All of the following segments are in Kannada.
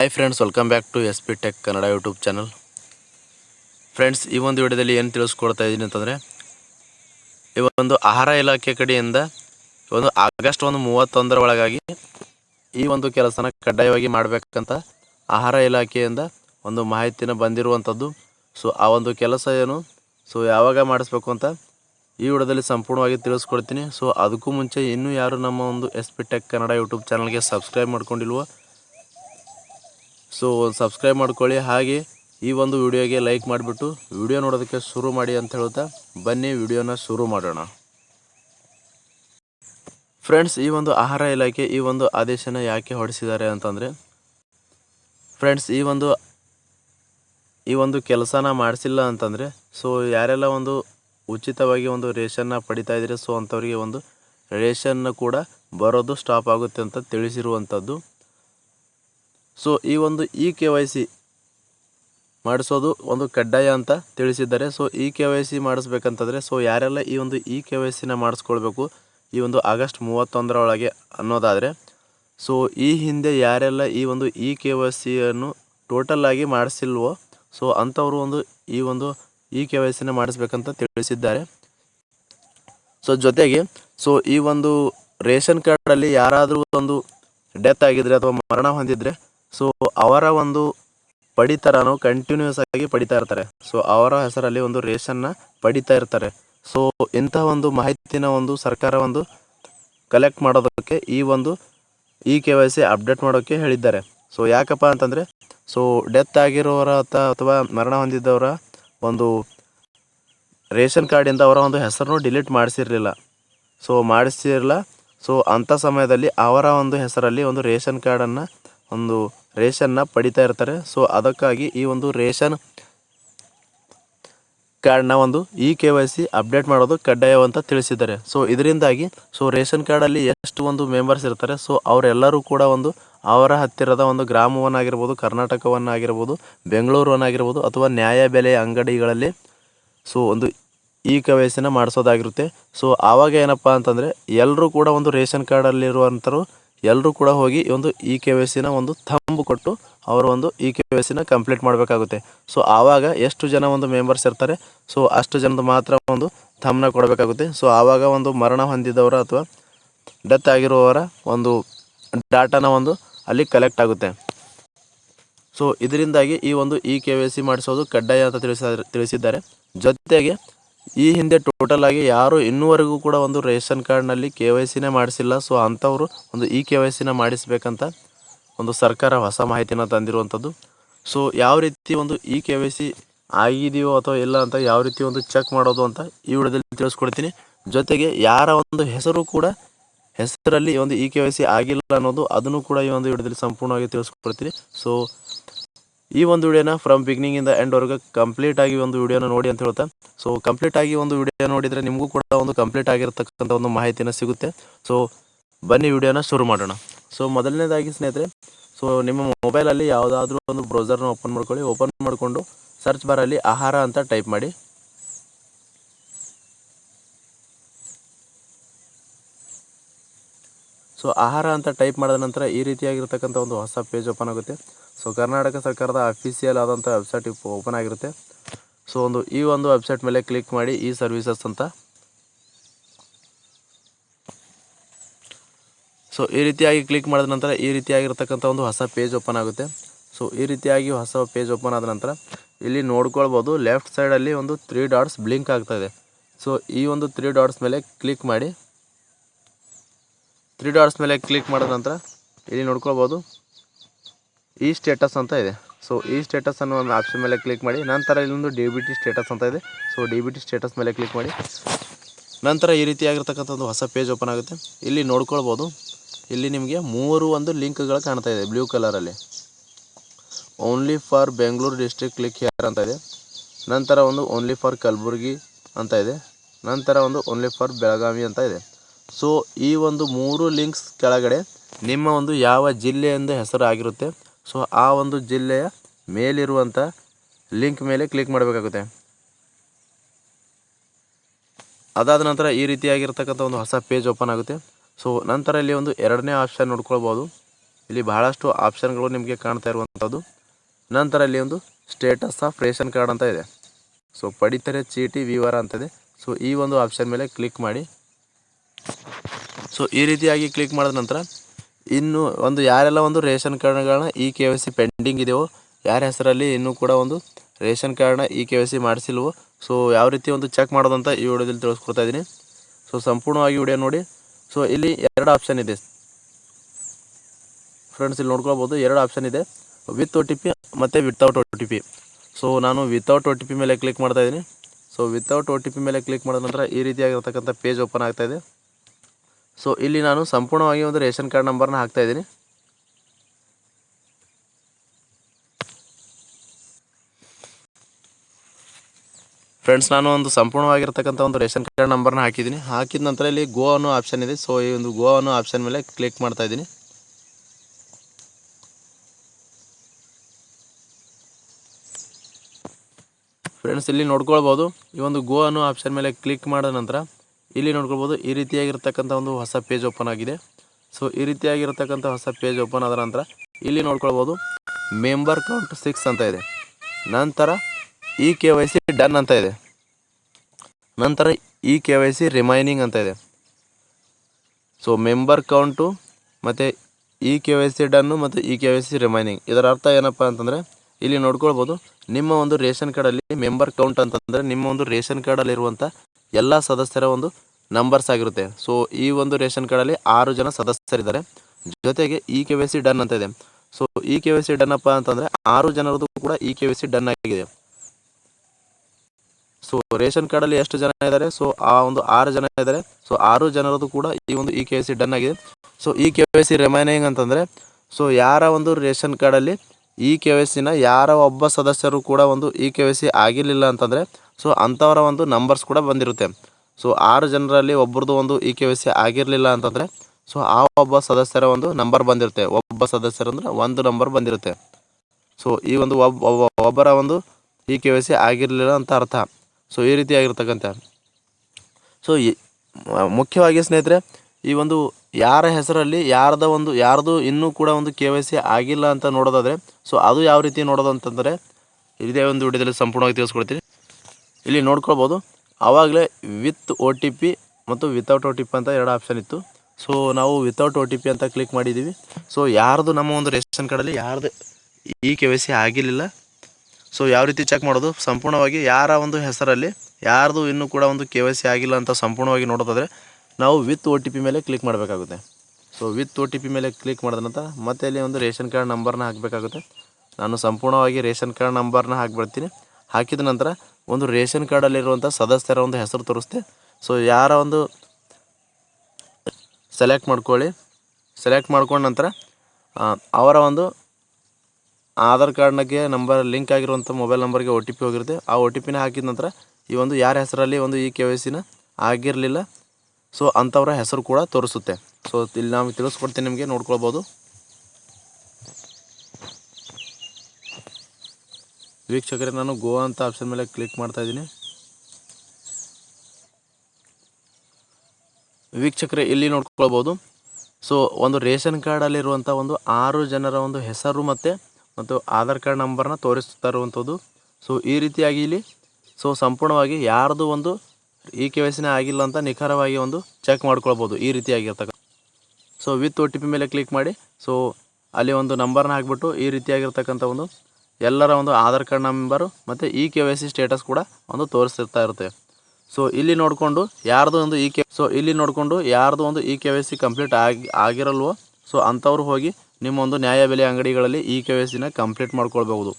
Hi friends welcome back to S P tech Kannada YouTube channel friends ಈ ಒಂದು ವಿಡಿಯೋದಲ್ಲಿ ಏನು ತಿಳಿಸ್ಕೊಡ್ತಾ ಇದ್ದೀನಿ ಅಂತಂದರೆ, ಈ ಒಂದು ಆಹಾರ ಇಲಾಖೆ ಕಡೆಯಿಂದ ಒಂದು ಆಗಸ್ಟ್ ಒಂದು ಮೂವತ್ತೊಂದರ ಒಳಗಾಗಿ ಈ ಒಂದು ಕೆಲಸನ ಕಡ್ಡಾಯವಾಗಿ ಮಾಡಬೇಕಂತ ಆಹಾರ ಇಲಾಖೆಯಿಂದ ಒಂದು ಮಾಹಿತಿನ ಬಂದಿರುವಂಥದ್ದು ಸೊ ಆ ಒಂದು ಕೆಲಸ ಏನು? ಸೊ ಯಾವಾಗ ಮಾಡಿಸ್ಬೇಕು ಅಂತ ಈ ವಿಡಿಯೋದಲ್ಲಿ ಸಂಪೂರ್ಣವಾಗಿ ತಿಳಿಸ್ಕೊಡ್ತೀನಿ. ಸೊ ಅದಕ್ಕೂ ಮುಂಚೆ ಇನ್ನೂ ಯಾರು ನಮ್ಮ ಒಂದು S P tech Kannada YouTube ಚಾನಲ್ಗೆ ಸಬ್ಸ್ಕ್ರೈಬ್ ಮಾಡ್ಕೊಂಡಿಲ್ವೋ ಸೊ ಸಬ್ಸ್ಕ್ರೈಬ್ ಮಾಡ್ಕೊಳ್ಳಿ. ಹಾಗೆ ಈ ಒಂದು ವಿಡಿಯೋಗೆ ಲೈಕ್ ಮಾಡಿಬಿಟ್ಟು ವಿಡಿಯೋ ನೋಡೋದಕ್ಕೆ ಶುರು ಮಾಡಿ ಅಂತ ಹೇಳ್ತಾ ಬನ್ನಿ ವಿಡಿಯೋನ ಶುರು ಮಾಡೋಣ. ಫ್ರೆಂಡ್ಸ್ ಈ ಒಂದು ಆಹಾರ ಇಲಾಖೆ ಈ ಒಂದು ಆದೇಶನ ಯಾಕೆ ಹೊರಡಿಸಿದ್ದಾರೆ ಅಂತಂದರೆ ಫ್ರೆಂಡ್ಸ್ ಈ ಒಂದು ಈ ಒಂದು ಕೆಲಸನ ಮಾಡಿಸಿಲ್ಲ ಅಂತಂದರೆ ಸೊ ಯಾರೆಲ್ಲ ಒಂದು ಉಚಿತವಾಗಿ ಒಂದು ರೇಷನ್ನ ಪಡಿತಾ ಇದ್ದೀರಿ ಸೊ ಅಂಥವ್ರಿಗೆ ಒಂದು ರೇಷನ್ನ ಕೂಡ ಬರೋದು ಸ್ಟಾಪ್ ಆಗುತ್ತೆ ಅಂತ ತಿಳಿಸಿರುವಂಥದ್ದು. ಸೊ ಈ ಒಂದು ಇ ಕೆ ವೈ ಸಿ ಮಾಡಿಸೋದು ಒಂದು ಕಡ್ಡಾಯ ಅಂತ ತಿಳಿಸಿದ್ದಾರೆ. So E K Y C ಮಾಡಿಸ್ಬೇಕಂತಂದರೆ so ಯಾರೆಲ್ಲ ಈ ಒಂದು ಇ ಕೆ ವೈ ಸಿನ ಮಾಡಿಸ್ಕೊಳ್ಬೇಕು ಈ ಒಂದು ಆಗಸ್ಟ್ ಮೂವತ್ತೊಂದರ ಒಳಗೆ ಅನ್ನೋದಾದರೆ ಸೊ ಈ ಹಿಂದೆ ಯಾರೆಲ್ಲ ಈ ಒಂದು ಇ ಕೆ ವೈ ಸಿಯನ್ನು ಟೋಟಲ್ ಆಗಿ ಮಾಡಿಸಿಲ್ವೋ ಸೊ ಅಂಥವರು ಒಂದು ಈ ಒಂದು ಇ ಕೆ ವೈ ಸಿನ ಮಾಡಿಸ್ಬೇಕಂತ ತಿಳಿಸಿದ್ದಾರೆ. ಸೊ ಜೊತೆಗೆ ಸೊ ಈ ಒಂದು ರೇಷನ್ ಕಾರ್ಡಲ್ಲಿ ಯಾರಾದರೂ ಒಂದು ಡೆತ್ ಆಗಿದ್ರೆ ಅಥವಾ ಮರಣ ಹೊಂದಿದ್ರೆ ಸೊ ಅವರ ಒಂದು ಪಡಿತರನು ಕಂಟಿನ್ಯೂಸ್ ಆಗಿ ಪಡಿತಾ ಇರ್ತಾರೆ. ಸೊ ಅವರ ಹೆಸರಲ್ಲಿ ಒಂದು ರೇಷನ್ನ ಪಡಿತಾ ಇರ್ತಾರೆ. ಸೊ ಇಂತಹ ಒಂದು ಮಾಹಿತಿನ ಒಂದು ಸರ್ಕಾರ ಒಂದು ಕಲೆಕ್ಟ್ ಮಾಡೋದಕ್ಕೆ ಈ ಒಂದು E K Y C update ಮಾಡೋಕ್ಕೆ ಹೇಳಿದ್ದಾರೆ. ಸೊ ಯಾಕಪ್ಪ ಅಂತಂದರೆ ಸೊ ಡೆತ್ ಆಗಿರೋರ ಅಥ- ಅಥವಾ ಮರಣ ಹೊಂದಿದ್ದವರ ಒಂದು ರೇಷನ್ ಕಾರ್ಡಿಂದ ಅವರ ಒಂದು ಹೆಸರನ್ನು ಡಿಲೀಟ್ ಮಾಡಿಸಿರಲಿಲ್ಲ. ಸೊ ಮಾಡಿಸಿರಲಿಲ್ಲ ಸೊ ಅಂಥ ಸಮಯದಲ್ಲಿ ಅವರ ಒಂದು ಹೆಸರಲ್ಲಿ ಒಂದು ರೇಷನ್ ಕಾರ್ಡನ್ನು ಒಂದು ರೇಷನ್ನ ಪಡಿತಾ ಇರ್ತಾರೆ. ಸೊ ಅದಕ್ಕಾಗಿ ಈ ಒಂದು ರೇಷನ್ ಕಾರ್ಡ್ನ ಒಂದು E K Y C update ಮಾಡೋದು ಕಡ್ಡಾಯವಂತ ತಿಳಿಸಿದ್ದಾರೆ. ಸೊ ಇದರಿಂದಾಗಿ ಸೊ ರೇಷನ್ ಕಾರ್ಡಲ್ಲಿ ಎಷ್ಟು ಒಂದು ಮೆಂಬರ್ಸ್ ಇರ್ತಾರೆ. ಸೊ ಅವರೆಲ್ಲರೂ ಕೂಡ ಒಂದು ಅವರ ಹತ್ತಿರದ ಒಂದು ಗ್ರಾಮವನ್ನಾಗಿರ್ಬೋದು, ಕರ್ನಾಟಕವನ್ನಾಗಿರ್ಬೋದು ಬೆಂಗಳೂರನ್ನಾಗಿರ್ಬೋದು ಅಥವಾ ನ್ಯಾಯಬೆಲೆ ಅಂಗಡಿಗಳಲ್ಲಿ ಸೊ ಒಂದು ಇ ಕೆ ವೈ ಸಿನ ಮಾಡಿಸೋದಾಗಿರುತ್ತೆ. ಸೊ ಆವಾಗ ಏನಪ್ಪ ಅಂತಂದರೆ ಎಲ್ಲರೂ ಕೂಡ ಒಂದು ರೇಷನ್ ಕಾರ್ಡಲ್ಲಿರುವಂಥರು ಎಲ್ಲರೂ ಕೂಡ ಹೋಗಿ ಒಂದು ಇ ಕೆ ವೈ ಸಿನ ಒಂದು ತಂಬು ಕೊಟ್ಟು ಅವರ ಒಂದು ಇ ಕೆ ವೈ ಸಿನ ಕಂಪ್ಲೀಟ್ ಮಾಡಬೇಕಾಗುತ್ತೆ. ಸೊ ಆವಾಗ ಎಷ್ಟು ಜನ ಒಂದು ಮೆಂಬರ್ಸ್ ಇರ್ತಾರೆ ಸೊ ಅಷ್ಟು ಜನದ ಮಾತ್ರ ಒಂದು ಥಮ್ನ ಕೊಡಬೇಕಾಗುತ್ತೆ. ಸೊ ಆವಾಗ ಒಂದು ಮರಣ ಹೊಂದಿದವರ ಅಥವಾ ಡೆತ್ ಆಗಿರುವವರ ಒಂದು ಡಾಟಾನ ಒಂದು ಅಲ್ಲಿ ಕಲೆಕ್ಟ್ ಆಗುತ್ತೆ. ಸೊ ಇದರಿಂದಾಗಿ ಈ ಒಂದು ಇ ಕೆ ವೈ ಸಿ ಮಾಡಿಸೋದು ಕಡ್ಡಾಯ ಅಂತ ತಿಳಿಸ, ತಿಳಿಸಿದ್ದಾರೆ. ಜೊತೆಗೆ ಈ ಹಿಂದೆ ಟೋಟಲ್ ಆಗಿ ಯಾರು ಇನ್ನೂವರೆಗೂ ಕೂಡ ಒಂದು ರೇಷನ್ ಕಾರ್ಡ್ನಲ್ಲಿ ಕೆ ವೈ ಸಿನೇ ಮಾಡಿಸಿಲ್ಲ. ಸೊ ಅಂಥವರು ಒಂದು ಇ ಕೆ ವೈ ಸಿನ ಮಾಡಿಸ್ಬೇಕಂತ ಒಂದು ಸರ್ಕಾರ ಹೊಸ ಮಾಹಿತಿನ ತಂದಿರುವಂಥದ್ದು. ಸೊ ಯಾವ ರೀತಿ ಒಂದು ಇ ಕೆ ವೈ ಸಿ ಆಗಿದೆಯೋ ಅಥವಾ ಇಲ್ಲ ಅಂತ ಯಾವ ರೀತಿ ಒಂದು ಚೆಕ್ ಮಾಡೋದು ಅಂತ ಈ ವಿಡಿಯೋದಲ್ಲಿ ತಿಳಿಸ್ಕೊಡ್ತೀನಿ. ಜೊತೆಗೆ ಯಾರ ಒಂದು ಹೆಸರು ಕೂಡ ಹೆಸರಲ್ಲಿ ಒಂದು ಇ ಕೆ ವೈ ಸಿ ಆಗಿಲ್ಲ ಅನ್ನೋದು ಅದನ್ನು ಕೂಡ ಈ ಒಂದು ವಿಡಿಯೋದಲ್ಲಿ ಸಂಪೂರ್ಣವಾಗಿ ತಿಳಿಸ್ಕೊಡ್ತೀನಿ. ಸೊ ಈ ಒಂದು ವಿಡಿಯೋನ ಫ್ರಮ್ ಬಿಗಿನಿಂಗಿಂದ ಎಂಡ್ವರೆಗೂ ಕಂಪ್ಲೀಟ್ ಆಗಿ ಒಂದು ವಿಡಿಯೋನ ನೋಡಿ ಅಂತ ಹೇಳ್ತಾ ಸೊ ಕಂಪ್ಲೀಟ್ ಆಗಿ ಒಂದು ವಿಡಿಯೋ ನೋಡಿದರೆ ನಿಮಗೂ ಕೂಡ ಒಂದು ಕಂಪ್ಲೀಟ್ ಆಗಿರ್ತಕ್ಕಂಥ ಒಂದು ಮಾಹಿತಿನ ಸಿಗುತ್ತೆ. ಸೊ ಬನ್ನಿ ವಿಡಿಯೋನ ಶುರು ಮಾಡೋಣ. ಸೊ ಮೊದಲನೇದಾಗಿ ಸ್ನೇಹಿತರೆ ಸೊ ನಿಮ್ಮ ಮೊಬೈಲಲ್ಲಿ ಯಾವುದಾದ್ರೂ ಒಂದು ಬ್ರೌಸರ್ನ ಓಪನ್ ಮಾಡ್ಕೊಳ್ಳಿ. ಓಪನ್ ಮಾಡಿಕೊಂಡು ಸರ್ಚ್ ಬಾರಲ್ಲಿ ಆಹಾರ ಅಂತ ಟೈಪ್ ಮಾಡಿ. ಸೊ ಆಹಾರ ಅಂತ ಟೈಪ್ ಮಾಡಿದ ನಂತರ ಈ ರೀತಿಯಾಗಿರ್ತಕ್ಕಂಥ ಒಂದು ಹೊಸ ಪೇಜ್ ಓಪನ್ ಆಗುತ್ತೆ. ಸೊ ಕರ್ನಾಟಕ ಸರ್ಕಾರದ ಅಫಿಷಿಯಲ್ ಆದಂಥ ವೆಬ್ಸೈಟ್ ಓಪನ್ ಆಗಿರುತ್ತೆ. ಸೊ ಒಂದು ಈ ಒಂದು ವೆಬ್ಸೈಟ್ ಮೇಲೆ ಕ್ಲಿಕ್ ಮಾಡಿ ಈ ಸರ್ವಿಸಸ್ ಅಂತ. ಸೊ ಈ ರೀತಿಯಾಗಿ ಕ್ಲಿಕ್ ಮಾಡಿದ ನಂತರ ಈ ರೀತಿಯಾಗಿರ್ತಕ್ಕಂಥ ಒಂದು ಹೊಸ ಪೇಜ್ ಓಪನ್ ಆಗುತ್ತೆ. ಸೊ ಈ ರೀತಿಯಾಗಿ ಹೊಸ ಪೇಜ್ ಓಪನ್ ಆದ ನಂತರ ಇಲ್ಲಿ ನೋಡ್ಕೊಳ್ಬೋದು ಲೆಫ್ಟ್ ಸೈಡಲ್ಲಿ ಒಂದು ತ್ರೀ ಡಾಟ್ಸ್ ಬ್ಲಿಂಕ್ ಆಗ್ತಾ ಇದೆ. ಸೊ ಈ ಒಂದು ತ್ರೀ ಡಾಟ್ಸ್ ಮೇಲೆ ಕ್ಲಿಕ್ ಮಾಡಿ ತ್ರೀ ಡಾಟ್ಸ್ ಮೇಲೆ ಕ್ಲಿಕ್ ಮಾಡಿದ ನಂತರ ಇಲ್ಲಿ ನೋಡ್ಕೊಳ್ಬೋದು ಈ ಸ್ಟೇಟಸ್ ಅಂತ ಇದೆ. ಸೊ ಈ ಸ್ಟೇಟಸ್ ಅನ್ನೋ ಒಂದು ಆಪ್ಷನ್ ಮೇಲೆ ಕ್ಲಿಕ್ ಮಾಡಿ, ನಂತರ ಇಲ್ಲೊಂದು ಡಿ ಬಿ ಟಿ ಸ್ಟೇಟಸ್ ಅಂತ ಇದೆ. So D B T status ಮೇಲೆ ಕ್ಲಿಕ್ ಮಾಡಿ. ನಂತರ ಈ ರೀತಿಯಾಗಿರ್ತಕ್ಕಂಥ ಒಂದು ಹೊಸ ಪೇಜ್ ಓಪನ್ ಆಗುತ್ತೆ. ಇಲ್ಲಿ ನೋಡ್ಕೊಳ್ಬೋದು. ಇಲ್ಲಿ ನಿಮಗೆ ಮೂರು ಒಂದು ಲಿಂಕ್ಗಳು ಕಾಣ್ತಾ ಇದೆ ಬ್ಲೂ ಕಲರಲ್ಲಿ only for Bengaluru district click here ಅಂತ ಇದೆ. ನಂತರ ಒಂದು ಓನ್ಲಿ ಫಾರ್ ಕಲಬುರ್ಗಿ ಅಂತ ಇದೆ. ನಂತರ ಒಂದು ಓನ್ಲಿ ಫಾರ್ ಬೆಳಗಾವಿ ಅಂತ ಇದೆ. ಸೊ ಈ ಒಂದು ಮೂರು ಲಿಂಕ್ಸ್ ಕೆಳಗಡೆ ನಿಮ್ಮ ಒಂದು ಯಾವ ಜಿಲ್ಲೆಯಿಂದ ಹೆಸರು ಆಗಿರುತ್ತೆ ಸೊ ಆ ಒಂದು ಜಿಲ್ಲೆಯ ಮೇಲಿರುವಂಥ ಲಿಂಕ್ ಮೇಲೆ ಕ್ಲಿಕ್ ಮಾಡಬೇಕಾಗುತ್ತೆ. ಅದಾದ ನಂತರ ಈ ರೀತಿಯಾಗಿರ್ತಕ್ಕಂಥ ಒಂದು ಹೊಸ ಪೇಜ್ ಓಪನ್ ಆಗುತ್ತೆ. ಸೊ ನಂತರ ಇಲ್ಲಿ ಒಂದು ಎರಡನೇ ಆಪ್ಷನ್ ನೋಡ್ಕೊಳ್ಬೋದು. ಇಲ್ಲಿ ಬಹಳಷ್ಟು ಆಪ್ಷನ್ಗಳು ನಿಮಗೆ ಕಾಣ್ತಾ ಇರುವಂಥದ್ದು. ನಂತರ ಇಲ್ಲಿ ಒಂದು ಸ್ಟೇಟಸ್ ಆಫ್ ರೇಷನ್ ಕಾರ್ಡ್ ಅಂತ ಇದೆ. ಸೊ ಪಡಿತರೆ ಚೀಟಿ ವಿವರ ಅಂತಿದೆ ಸೊ ಈ ಒಂದು ಆಪ್ಷನ್ ಮೇಲೆ ಕ್ಲಿಕ್ ಮಾಡಿ. ಸೊ ಈ ರೀತಿಯಾಗಿ ಕ್ಲಿಕ್ ಮಾಡಿದ ನಂತರ, ಇನ್ನು ಒಂದು ಯಾರೆಲ್ಲ ಒಂದು ರೇಷನ್ ಕಾರ್ಡ್ಗಳನ್ನ E K Y C pending ಇದೆಯೋ, ಯಾರ ಹೆಸರಲ್ಲಿ ಇನ್ನೂ ಕೂಡ ಒಂದು ರೇಷನ್ ಕಾರ್ಡ್ನ ಇ ಕೆ ವೈ ಸಿ ಮಾಡಿಸಿಲ್ವೋ ಸೊ ಯಾವ ರೀತಿ ಒಂದು ಚೆಕ್ ಮಾಡೋದಂತ ಈ ವಿಡಿಯೋದಲ್ಲಿ ತಿಳಿಸ್ಕೊಡ್ತಾ ಇದ್ದೀನಿ. ಸೊ ಸಂಪೂರ್ಣವಾಗಿ ವಿಡಿಯೋ ನೋಡಿ. ಸೊ ಇಲ್ಲಿ ಎರಡು ಆಪ್ಷನ್ ಇದೆ. ಫ್ರೆಂಡ್ಸ್ ಇಲ್ಲಿ ನೋಡ್ಕೊಳ್ಬೋದು. ಎರಡು ಆಪ್ಷನ್ ಇದೆ. ವಿತ್ ಒ ಟಿ ಪಿ ಮತ್ತು without O T P so ನಾನು ವಿತೌಟ್ ಒ ಟಿ ಪಿ ಮೇಲೆ ಕ್ಲಿಕ್ ಮಾಡ್ತಾ ಇದ್ದೀನಿ. So without O T P ಮೇಲೆ ಕ್ಲಿಕ್ ಮಾಡಿದ ನಂತರ ಈ ರೀತಿಯಾಗಿರ್ತಕ್ಕಂಥ ಪೇಜ್ ಓಪನ್ ಆಗ್ತಾಯಿದೆ ಸೊ ಇಲ್ಲಿ ನಾನು ಸಂಪೂರ್ಣವಾಗಿ ಒಂದು ರೇಷನ್ ಕಾರ್ಡ್ ನಂಬರ್ನ ಹಾಕ್ತಾ ಇದ್ದೀನಿ. ಫ್ರೆಂಡ್ಸ್ ನಾನು ಒಂದು ಸಂಪೂರ್ಣವಾಗಿರ್ತಕ್ಕಂಥ ಒಂದು ರೇಷನ್ ಕಾರ್ಡ್ ನಂಬರ್ನ ಹಾಕಿದ್ದೀನಿ. ಹಾಕಿದ ನಂತರ ಇಲ್ಲಿ ಗೋ ಅನ್ನೋ ಆಪ್ಷನ್ ಇದೆ. ಸೊ ಈ ಒಂದು ಗೋ ಅನ್ನೋ ಆಪ್ಷನ್ ಮೇಲೆ ಕ್ಲಿಕ್ ಮಾಡ್ತಾ ಇದ್ದೀನಿ. ಫ್ರೆಂಡ್ಸ್ ಇಲ್ಲಿ ನೋಡ್ಕೊಳ್ಬೋದು. ಈ ಒಂದು ಗೋ ಅನ್ನೋ ಆಪ್ಷನ್ ಮೇಲೆ ಕ್ಲಿಕ್ ಮಾಡಿದ ನಂತರ ಇಲ್ಲಿ ನೋಡ್ಕೊಳ್ಬೋದು ಈ ರೀತಿಯಾಗಿರ್ತಕ್ಕಂಥ ಒಂದು ಹೊಸ ಪೇಜ್ ಓಪನ್ ಆಗಿದೆ. ಸೊ ಈ ರೀತಿಯಾಗಿರ್ತಕ್ಕಂಥ ಹೊಸ ಪೇಜ್ ಓಪನ್ ಆದ ನಂತರ ಇಲ್ಲಿ ನೋಡ್ಕೊಳ್ಬೋದು ಮೆಂಬರ್ ಕೌಂಟ್ ಸಿಕ್ಸ್ ಅಂತ ಇದೆ. ನಂತರ E K Y C done ಅಂತ ಇದೆ. ನಂತರ E K Y C remaining ಅಂತ ಇದೆ. ಸೊ ಮೆಂಬರ್ ಕೌಂಟು ಮತ್ತು E K Y C done ಮತ್ತು E K Y C remaining ಇದರ ಅರ್ಥ ಏನಪ್ಪ ಅಂತಂದರೆ ಇಲ್ಲಿ ನೋಡ್ಕೊಳ್ಬೋದು ನಿಮ್ಮ ಒಂದು ರೇಷನ್ ಕಾರ್ಡಲ್ಲಿ ಮೆಂಬರ್ ಕೌಂಟ್ ಅಂತಂದರೆ ನಿಮ್ಮ ಒಂದು ರೇಷನ್ ಕಾರ್ಡಲ್ಲಿರುವಂಥ ಎಲ್ಲ ಸದಸ್ಯರ ಒಂದು ನಂಬರ್ಸ್ ಆಗಿರುತ್ತೆ. ಸೊ ಈ ಒಂದು ರೇಷನ್ ಕಾರ್ಡಲ್ಲಿ ಆರು ಜನ ಸದಸ್ಯರಿದ್ದಾರೆ. ಜೊತೆಗೆ E K Y C done ಅಂತ ಇದೆ. So E K Y C done ಅಪ್ಪ ಅಂತಂದರೆ ಆರು ಜನರದ್ದು ಕೂಡ E K Y C done ಆಗಿದೆ. ಸೊ ರೇಷನ್ ಕಾರ್ಡಲ್ಲಿ ಎಷ್ಟು ಜನ ಇದ್ದಾರೆ? ಸೊ ಆ ಒಂದು ಆರು ಜನ ಇದ್ದಾರೆ. ಸೊ ಆರು ಜನರದ್ದು ಕೂಡ ಈ ಒಂದು E K Y C done ಆಗಿದೆ. So E K Y C remaining ಅಂತಂದರೆ ಸೊ ಯಾರ ಒಂದು ರೇಷನ್ ಕಾರ್ಡಲ್ಲಿ ಇ ಕೆ ವೈ ಸಿನ ಯಾರ ಒಬ್ಬ ಸದಸ್ಯರು ಕೂಡ ಒಂದು ಇ ಕೆ ವೈ ಸಿ ಆಗಿರಲಿಲ್ಲ ಅಂತಂದರೆ ಸೊ ಅಂಥವರ ಒಂದು ನಂಬರ್ಸ್ ಕೂಡ ಬಂದಿರುತ್ತೆ. ಸೊ ಆರು ಜನರಲ್ಲಿ ಒಬ್ಬರದ್ದು ಒಂದು ಇ ಕೆ ವೈ ಸಿ ಆಗಿರಲಿಲ್ಲ ಅಂತಂದರೆ ಸೊ ಆ ಒಬ್ಬ ಸದಸ್ಯರ ಒಂದು ನಂಬರ್ ಬಂದಿರುತ್ತೆ. ಒಬ್ಬ ಸದಸ್ಯರಂದ್ರೆ ಒಂದು ನಂಬರ್ ಬಂದಿರುತ್ತೆ. ಸೊ ಈ ಒಂದು ಒಬ್ಬ ಒಬ್ಬ- ಒಬ್ಬರ ಒಂದು ಇ ಕೆ ವೈ ಸಿ ಆಗಿರಲಿಲ್ಲ ಅಂತ ಅರ್ಥ. ಸೊ ಈ ರೀತಿಯಾಗಿರ್ತಕ್ಕಂಥ ಸೊ ಈ, ಮುಖ್ಯವಾಗಿ ಸ್ನೇಹಿತರೆ, ಈ ಒಂದು ಯಾರ ಹೆಸರಲ್ಲಿ ಯಾರ್ದ ಒಂದು, ಯಾರ್ದು ಇನ್ನೂ ಕೂಡ ಒಂದು ಕೆ ವೈ ಸಿ ಆಗಿಲ್ಲ ಅಂತ ನೋಡೋದಾದರೆ, ಸೊ ಅದು ಯಾವ ರೀತಿ ನೋಡೋದು ಅಂತಂದರೆ, ಇದೇ ಒಂದು ವಿಡಿಯೋದಲ್ಲಿ ಸಂಪೂರ್ಣವಾಗಿ ತಿಳಿಸ್ಕೊಡ್ತೀನಿ. ಇಲ್ಲಿ ನೋಡ್ಕೊಳ್ಬೋದು ಆವಾಗಲೇ ವಿತ್ ಒ ಟಿ ಪಿ ಮತ್ತು ವಿತೌಟ್ ಒ ಟಿ ಪಿ ಅಂತ ಎರಡು ಆಪ್ಷನ್ ಇತ್ತು. ಸೊ ನಾವು ವಿತೌಟ್ ಒ ಟಿ ಪಿ ಅಂತ ಕ್ಲಿಕ್ ಮಾಡಿದ್ದೀವಿ ಸೊ ಯಾರ್ದು ನಮ್ಮ ಒಂದು ರೇಷನ್ ಕಾರ್ಡಲ್ಲಿ ಯಾರ್ದು ಈ ಕೆ ವೈ ಸಿ ಆಗಿರಲಿಲ್ಲ, ಸೊ ಯಾವ ರೀತಿ ಚೆಕ್ ಮಾಡೋದು, ಸಂಪೂರ್ಣವಾಗಿ ಯಾರ ಒಂದು ಹೆಸರಲ್ಲಿ ಯಾರ್ದು ಇನ್ನೂ ಕೂಡ ಒಂದು ಕೆ ವೈ ಸಿ ಆಗಿಲ್ಲ ಅಂತ ಸಂಪೂರ್ಣವಾಗಿ ನೋಡೋದಾದರೆ ನಾವು ವಿತ್ ಒ ಟಿ ಪಿ ಮೇಲೆ ಕ್ಲಿಕ್ ಮಾಡಬೇಕಾಗುತ್ತೆ. So with O T P ಮೇಲೆ ಕ್ಲಿಕ್ ಮಾಡಿದ ನಂತರ ಮತ್ತೆ ಅಲ್ಲಿ ಒಂದು ರೇಷನ್ ಕಾರ್ಡ್ ನಂಬರ್ನ ಹಾಕಬೇಕಾಗುತ್ತೆ. ನಾನು ಸಂಪೂರ್ಣವಾಗಿ ರೇಷನ್ ಕಾರ್ಡ್ ನಂಬರ್ನ ಹಾಕಿಬಿಡ್ತೀನಿ. ಹಾಕಿದ ನಂತರ ಒಂದು ರೇಷನ್ ಕಾರ್ಡಲ್ಲಿರುವಂಥ ಸದಸ್ಯರ ಒಂದು ಹೆಸರು ತೋರಿಸ್ತೆ. ಸೊ ಯಾರ ಒಂದು ಸೆಲೆಕ್ಟ್ ಮಾಡ್ಕೊಳ್ಳಿ. ಸೆಲೆಕ್ಟ್ ಮಾಡ್ಕೊಂಡ ನಂತರ ಅವರ ಒಂದು ಆಧಾರ್ ಕಾರ್ಡ್ನಾಗೆ ನಂಬರ್ ಲಿಂಕ್ ಆಗಿರುವಂಥ ಮೊಬೈಲ್ ನಂಬರ್ಗೆ ಒ ಟಿ ಪಿ ಹೋಗಿರುತ್ತೆ. ಆ ಒ ಟಿ ಪಿನ ಹಾಕಿದ ನಂತರ ಈ ಒಂದು ಯಾರ ಹೆಸರಲ್ಲಿ ಒಂದು ಈ ಕೆ ವೈ ಸಿನ ಆಗಿರಲಿಲ್ಲ. ಸೊ ಅಂಥವ್ರ ಹೆಸರು ಕೂಡ ತೋರಿಸುತ್ತೆ. ಸೊ ಇಲ್ಲಿ ನಾವು ತಿಳಿಸ್ಕೊಡ್ತೀನಿ ನಿಮಗೆ, ನೋಡ್ಕೊಳ್ಬೋದು. ವೀಕ್ಷಕರೇ, ನಾನು ಗೋವಾ ಅಂತ ಆಪ್ಷನ್ ಮೇಲೆ ಕ್ಲಿಕ್ ಮಾಡ್ತಾ ಇದ್ದೀನಿ. ವೀಕ್ಷಕರೇ, ಇಲ್ಲಿ ನೋಡ್ಕೊಳ್ಬೋದು. ಸೊ ಒಂದು ರೇಷನ್ ಕಾರ್ಡಲ್ಲಿರುವಂಥ ಒಂದು ಆರು ಜನರ ಒಂದು ಹೆಸರು ಮತ್ತು ಮತ್ತು ಆಧಾರ್ ಕಾರ್ಡ್ ನಂಬರ್ನ ತೋರಿಸ್ತಾ ಇರುವಂಥದ್ದು ಸೊ ಈ ರೀತಿಯಾಗಿ ಇಲ್ಲಿ ಸೊ ಸಂಪೂರ್ಣವಾಗಿ ಯಾರದು ಒಂದು ಇ ಕೆ ವೈ ಸಿನೇ ಆಗಿಲ್ಲ ಅಂತ ನಿಖರವಾಗಿ ಒಂದು ಚೆಕ್ ಮಾಡ್ಕೊಳ್ಬೋದು. ಈ ರೀತಿಯಾಗಿರ್ತಕ್ಕ so with O T P ಮೇಲೆ ಕ್ಲಿಕ್ ಮಾಡಿ ಸೊ ಅಲ್ಲಿ ಒಂದು ನಂಬರ್ನ ಹಾಕ್ಬಿಟ್ಟು ಈ ರೀತಿಯಾಗಿರ್ತಕ್ಕಂಥ ಒಂದು ಎಲ್ಲರ ಒಂದು ಆಧಾರ್ ಕಾರ್ಡ್ ನಂಬರು ಮತ್ತು E K Y C status ಕೂಡ ಒಂದು ತೋರಿಸ್ತಿರ್ತಾ ಇರುತ್ತೆ. ಸೊ ಇಲ್ಲಿ ನೋಡಿಕೊಂಡು ಯಾರ್ದು ಒಂದು ಇ ಕೆ ಸೊ ಇಲ್ಲಿ ನೋಡಿಕೊಂಡು ಯಾರ್ದು ಒಂದು E K Y C complete ಆಗಿ, ಆಗಿರಲ್ವೋ ಸೊ ಅಂಥವ್ರು ಹೋಗಿ ನಿಮ್ಮ ಒಂದು ನ್ಯಾಯಬೆಲೆ ಅಂಗಡಿಗಳಲ್ಲಿ ಇ ಕೆ ವೈ ಸಿನ ಕಂಪ್ಲೀಟ್ ಮಾಡ್ಕೊಳ್ಬಹುದು.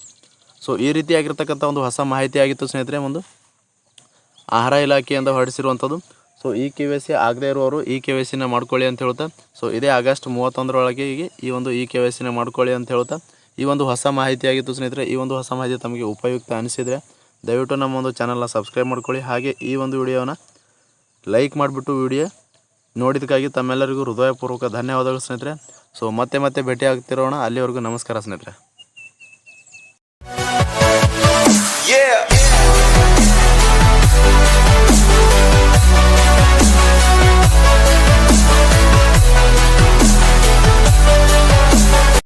ಸೊ ಈ ರೀತಿಯಾಗಿರ್ತಕ್ಕಂಥ ಒಂದು ಹೊಸ ಮಾಹಿತಿ ಆಗಿತ್ತು ಸ್ನೇಹಿತರೆ, ಒಂದು ಆಹಾರ ಇಲಾಖೆಯಿಂದ ಹೊರಡಿಸಿರುವಂಥದ್ದು. So E K Y C ಆಗದೇ ಇರುವವರು ಈ ಕೆ ವೈ ಸಿನ ಮಾಡ್ಕೊಳ್ಳಿ ಅಂತ ಹೇಳ್ತಾ ಸೊ ಇದೇ ಆಗಸ್ಟ್ ಮೂವತ್ತೊಂದರೊಳಗೆ ಈ ಒಂದು ಈ ಕೆ ವೈ ಸಿನ ಮಾಡ್ಕೊಳ್ಳಿ ಅಂತ ಹೇಳ್ತಾ ಈ ಒಂದು ಹೊಸ ಮಾಹಿತಿ ಆಗಿತ್ತು ಸ್ನೇಹಿತರೆ, ಈ ಒಂದು ಹೊಸ ಮಾಹಿತಿ ತಮಗೆ ಉಪಯುಕ್ತ ಅನಿಸಿದರೆ ದಯವಿಟ್ಟು ನಮ್ಮ ಒಂದು ಚಾನಲ್ನ ಸಬ್ಸ್ಕ್ರೈಬ್ ಮಾಡ್ಕೊಳ್ಳಿ. ಹಾಗೆ ಈ ಒಂದು ವಿಡಿಯೋನ ಲೈಕ್ ಮಾಡಿಬಿಟ್ಟು ವಿಡಿಯೋ ನೋಡಿದ್ದಕ್ಕಾಗಿ ತಮ್ಮೆಲ್ಲರಿಗೂ ಹೃದಯಪೂರ್ವಕ ಧನ್ಯವಾದಗಳು ಸ್ನೇಹಿತರೆ. ಸೊ ಮತ್ತೆ ಮತ್ತೆ ಭೇಟಿ ಆಗ್ತಿರೋಣ ಅಲ್ಲಿವರೆಗೂ ನಮಸ್ಕಾರ ಸ್ನೇಹಿತರೆ.